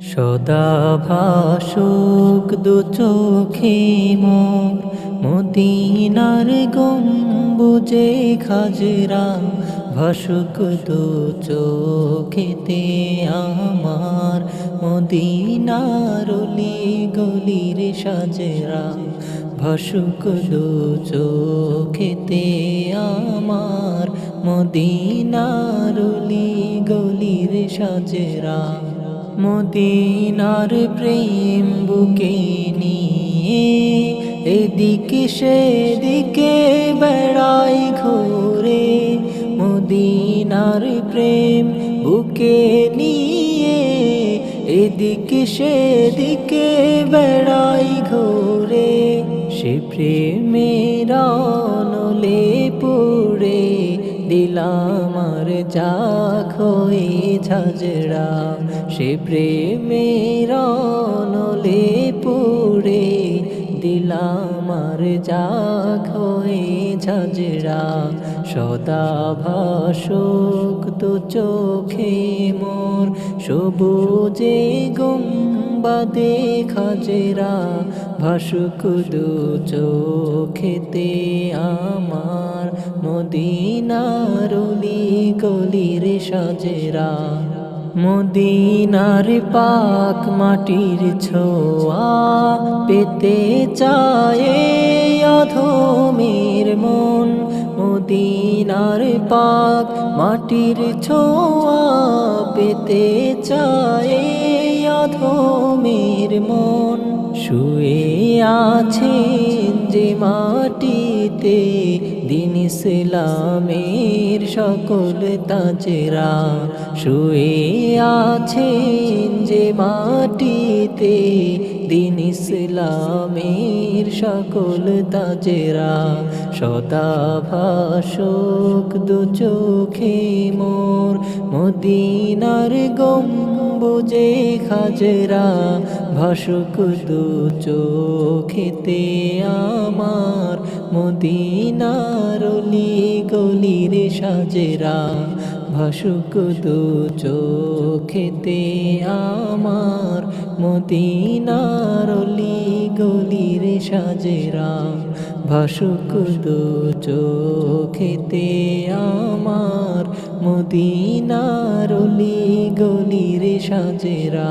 সদা ভাসুক দু চোখে মোর মদিনার গম্বুজে খাজরা, ভাসুক দু চোখেতে আমার মদিনার গলির সাজরা, ভাসুক দু চোখেতে আমার মদিনার গলির সাজরা। মদিনার প্রেম বুকে নিয়ে এদিকে সেদিকে বেড়াই ঘোরে। মদিনার প্রেম বুকে নিয়ে এদিকে সেদিকে বেড়াই ঘোরে। সে প্রেমের দিলাম আর যা খোয়ে ঝাজরা সে প্রেমের নলে দিলাম যা খোয়ে ঝাজরা সদা ভাসুক তো চোখে মোর, সবুজে গুম্বাদে খাজেরা, ভাসুক দু চোখেতে আমার মদিনার অলি গলির সাজেরা। মদিনার পাক মাটির ছোয়া পেতে চায় অধমের মন। মদিনার পাক মাটির ছোয়া পেতে চায় অধমের মন। শুয়ে আছেন যে মাটিতে দিন ইসলামের সকল তাজেরা। শুয়ে আছেন যে মাটিতে দিন ইসলামের সকল তাজেরা। সদা ভাসুক দু চোখে মোর মদিনার গম্বুজে খাজরা ভাসুক দু চোখেতে আমার। মদিনার গলির সাজেরা ভাসুক দু চোখেতে আমার। মদিনার গলির সাজেরা ভাসুক দু চোখেতে আমার। মদিনার অলি গলির সাজেরা।